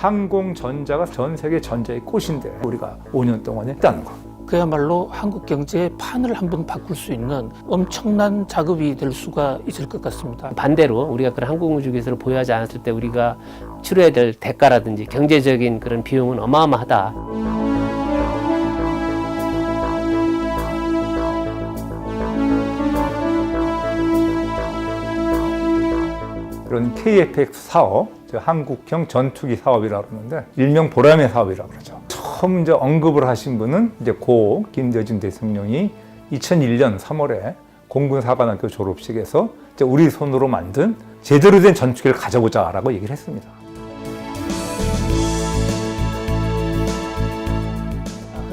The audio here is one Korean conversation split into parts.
항공전자가 전 세계 전자의 꽃인데 우리가 5년 동안 했다는 거. 그야말로 한국 경제의 판을 한번 바꿀 수 있는 엄청난 작업이 될 수가 있을 것 같습니다. 반대로 우리가 그런 항공우주 기술을 보유하지 않았을 때 우리가 치러야 될 대가라든지 경제적인 그런 비용은 어마어마하다. 그런 KFX 사업, 저 한국형 전투기 사업이라고 그러는데 일명 보람의 사업이라고 그러죠. 처음 이제 언급을 하신 분은 이제 고 김대중 대통령이 2001년 3월에 공군사관학교 졸업식에서 우리 손으로 만든 제대로 된 전투기를 가져보자라고 얘기를 했습니다.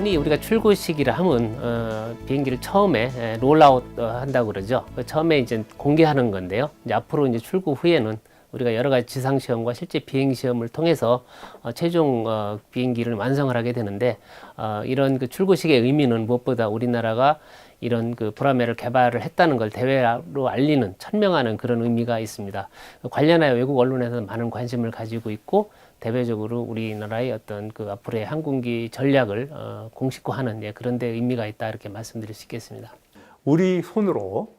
흔히 우리가 출고식이라 하면 어, 비행기를 처음에 에, 롤아웃 어, 한다고 그러죠. 그 처음에 이제 공개하는 건데요. 이제 앞으로 이제 출고 후에는 우리가 여러 가지 지상 시험과 실제 비행 시험을 통해서 어, 최종 어, 비행기를 완성을 하게 되는데 어, 이런 그 출고식의 의미는 무엇보다 우리나라가 이런 그 보라매를 개발을 했다는 걸 대외로 알리는 천명하는 그런 의미가 있습니다. 관련하여 외국 언론에서는 많은 관심을 가지고 있고 대외적으로 우리나라의 어떤 그 앞으로의 항공기 전략을 어, 공식화하는 예, 그런 데 의미가 있다 이렇게 말씀드릴 수 있겠습니다. 우리 손으로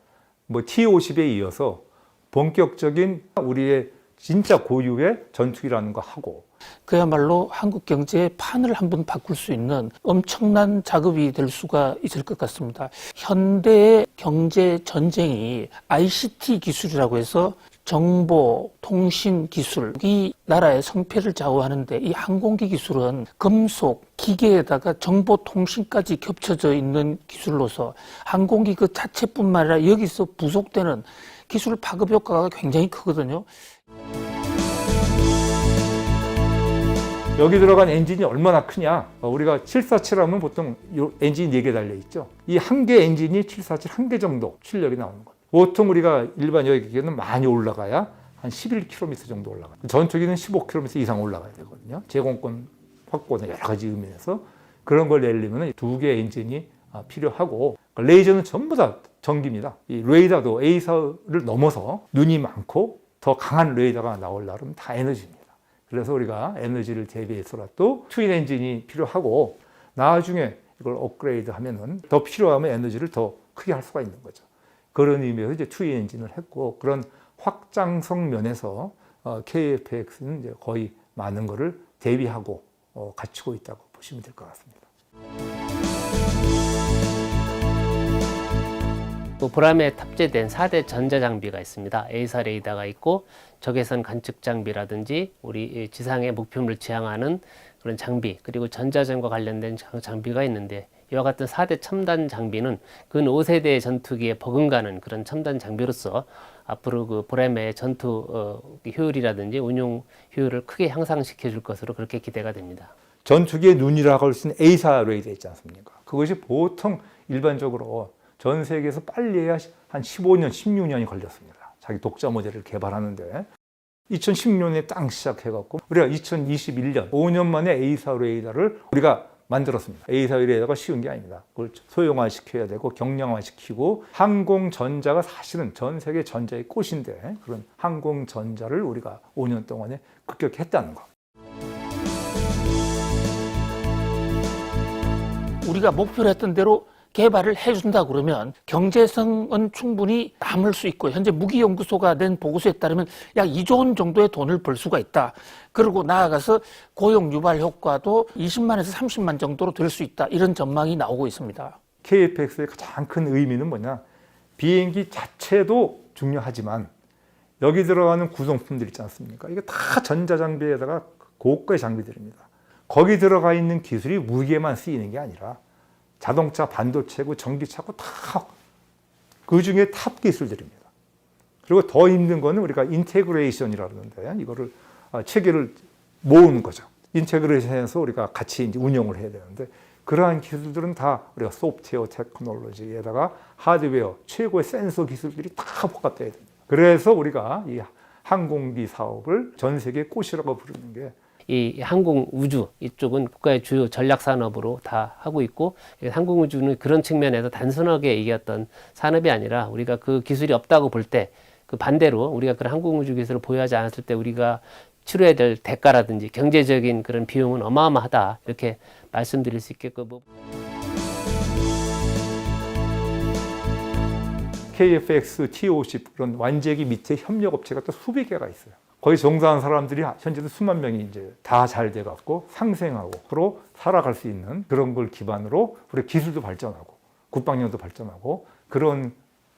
뭐 T-50에 이어서 본격적인 우리의 진짜 고유의 전투기라는 거 하고 그야말로 한국 경제의 판을 한번 바꿀 수 있는 엄청난 작업이 될 수가 있을 것 같습니다. 현대의 경제 전쟁이 ICT 기술이라고 해서 정보, 통신 기술이 나라의 성패를 좌우하는데 이 항공기 기술은 금속, 기계에다가 정보 통신까지 겹쳐져 있는 기술로서 항공기 그 자체뿐만 아니라 여기서 부속되는 기술 파급 효과가 굉장히 크거든요. 여기 들어간 엔진이 얼마나 크냐? 어, 우리가 747 하면 보통 요 엔진이 4개 달려 있죠. 이 한 개 엔진이 747 한 개 정도 출력이 나오는 거예요. 보통 우리가 일반 여객기는 많이 올라가야 한 11km 정도 올라가요. 전투기는 15km 이상 올라가야 되거든요. 제공권 확보나 여러 가지 의미에서 그런 걸 내려면 두개 엔진이 아, 필요하고 레이저는 전부 다 전기입니다. 이 레이더도 A사를 넘어서 눈이 많고 더 강한 레이더가 나오려면 다 에너지입니다. 그래서 우리가 에너지를 대비해서라도 트윈 엔진이 필요하고 나중에 이걸 업그레이드 하면은 더 필요하면 에너지를 더 크게 할 수가 있는 거죠. 그런 의미에서 이제 트윈 엔진을 했고 그런 확장성 면에서 어, KFX는 이제 거의 많은 거를 대비하고 어, 갖추고 있다고 보시면 될 것 같습니다. 또 보람에 탑재된 4대 전자장비가 있습니다. A사 레이더가 있고 적외선 관측 장비라든지 우리 지상의 목표물을 지향하는 그런 장비 그리고 전자전과 관련된 장- 장비가 있는데 이와 같은 4대 첨단 장비는 근 5세대 전투기에 버금가는 그런 첨단 장비로서 앞으로 그 보람의 전투 어, 효율이라든지 운용 효율을 크게 향상시켜 줄 것으로 그렇게 기대가 됩니다. 전투기의 눈이라고 할 수 있는 A사 레이더 있지 않습니까? 그것이 보통 일반적으로 전 세계에서 빨리 해야 한 15년, 16년이 걸렸습니다. 자기 독자 모델을 개발하는데 2016년에 땅 시작해갖고 우리가 2021년 5년 만에 A사 레이더를 우리가 만들었습니다. A사 레이더가 쉬운 게 아닙니다. 그걸 소형화시켜야 되고 경량화시키고 항공전자가 사실은 전 세계 전자의 꽃인데 그런 항공전자를 우리가 5년 동안에 급격했다는 거. 우리가 목표로 했던 대로 개발을 해준다 그러면 경제성은 충분히 남을 수 있고 현재 무기연구소가 낸 보고서에 따르면 약 2조 원 정도의 돈을 벌 수가 있다. 그리고 나아가서 고용 유발 효과도 20만에서 30만 정도로 될 수 있다. 이런 전망이 나오고 있습니다. KFX의 가장 큰 의미는 뭐냐? 비행기 자체도 중요하지만 여기 들어가는 구성품들 있지 않습니까? 이게 다 전자장비에다가 고가의 장비들입니다. 거기 들어가 있는 기술이 무기에만 쓰이는 게 아니라 자동차, 반도체고 전기차고 다 그 중에 탑 기술들입니다. 그리고 더 힘든 거는 우리가 인테그레이션이라 그러는데 이거를 아, 체계를 모으는 거죠. 인테그레이션해서 우리가 같이 이제 운영을 해야 되는데 그러한 기술들은 다 우리가 소프트웨어 테크놀로지에다가 하드웨어 최고의 센서 기술들이 다 복합돼야 됩니다. 그래서 우리가 이 항공기 사업을 전 세계 꽃이라고 부르는 게 이 항공 우주 이쪽은 국가의 주요 전략 산업으로 다 하고 있고 이 항공 우주는 그런 측면에서 단순하게 어떤 산업이 아니라 우리가 그 기술이 없다고 볼 때 그 반대로 우리가 그런 항공 우주 기술을 보유하지 않았을 때 우리가 치러야 될 대가라든지 경제적인 그런 비용은 어마어마하다 이렇게 말씀드릴 수 있겠고 뭐 KFX, T50 그런 완제기 밑에 협력 업체가 또 수백 개가 있어요. 거기 종사하는 사람들이 현재도 수만 명이 이제 다 잘 돼 갖고 상생하고 서로 살아갈 수 있는 그런 걸 기반으로 우리 기술도 발전하고 국방력도 발전하고 그런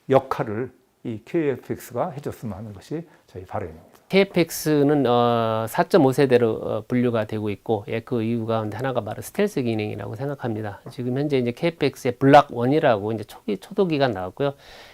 역할을 이 KFX가 해줬으면 하는 것이 저희 바람입니다. KFX는 어, 4.5세대로 어, 분류가 되고 있고 예, 그 이유 가운데 하나가 바로 스텔스 기능이라고 생각합니다. 지금 현재 이제 KFX의 블락 1이라고 이제 초기 초도기가 나왔고요.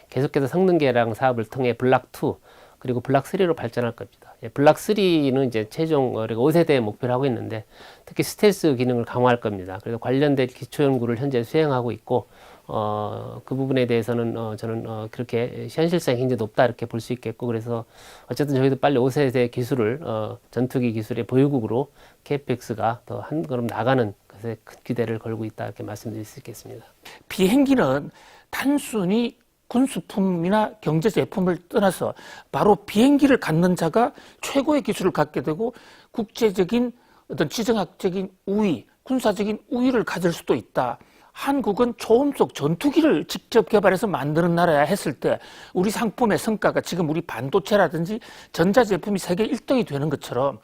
계속해서 성능 개량 사업을 통해 블락 2 그리고 블락 3로 발전할 겁니다. 예, 블락 3는 이제 최종 어, 우리가 5세대 목표를 하고 있는데 특히 스텔스 기능을 강화할 겁니다. 그래서 관련된 기초 연구를 현재 수행하고 있고 어, 그 부분에 대해서는 어, 저는 어, 그렇게 현실성이 굉장히 높다 이렇게 볼 수 있겠고 그래서 어쨌든 저희도 빨리 5세대 기술을 어, 전투기 기술의 보유국으로 KFX가 더 한 걸음 나가는 것에 큰 기대를 걸고 있다 이렇게 말씀드릴 수 있겠습니다. 비행기는 단순히 군수품이나 경제 제품을 떠나서 바로 비행기를 갖는 자가 최고의 기술을 갖게 되고 국제적인 어떤 지정학적인 우위, 군사적인 우위를 가질 수도 있다. 한국은 초음속 전투기를 직접 개발해서 만드는 나라야 했을 때 우리 상품의 성과가 지금 우리 반도체라든지 전자제품이 세계 1등이 되는 것처럼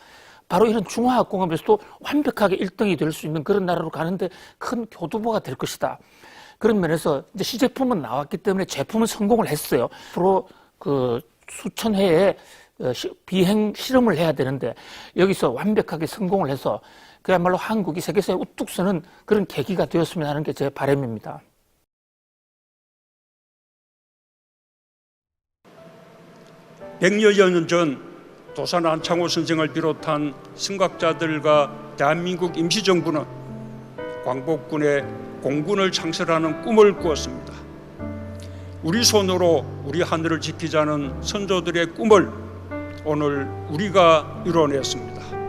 바로 이런 중화학 공업에서도 완벽하게 1등이 될 수 있는 그런 나라로 가는데 큰 교두보가 될 것이다. 그런 면에서 이제 시제품은 나왔기 때문에 제품은 성공을 했어요. 앞으로 그 수천 회의 어, 시- 비행 실험을 해야 되는데 여기서 완벽하게 성공을 해서 그야말로 한국이 세계사에 우뚝 서는 그런 계기가 되었으면 하는 게 제 바람입니다. 백여여 년전 도산 안창호 선생을 비롯한 승각자들과 대한민국 임시정부는 광복군의 공군을 창설하는 꿈을 꾸었습니다. 우리 손으로 우리 하늘을 지키자는 선조들의 꿈을 오늘 우리가 이뤄냈습니다.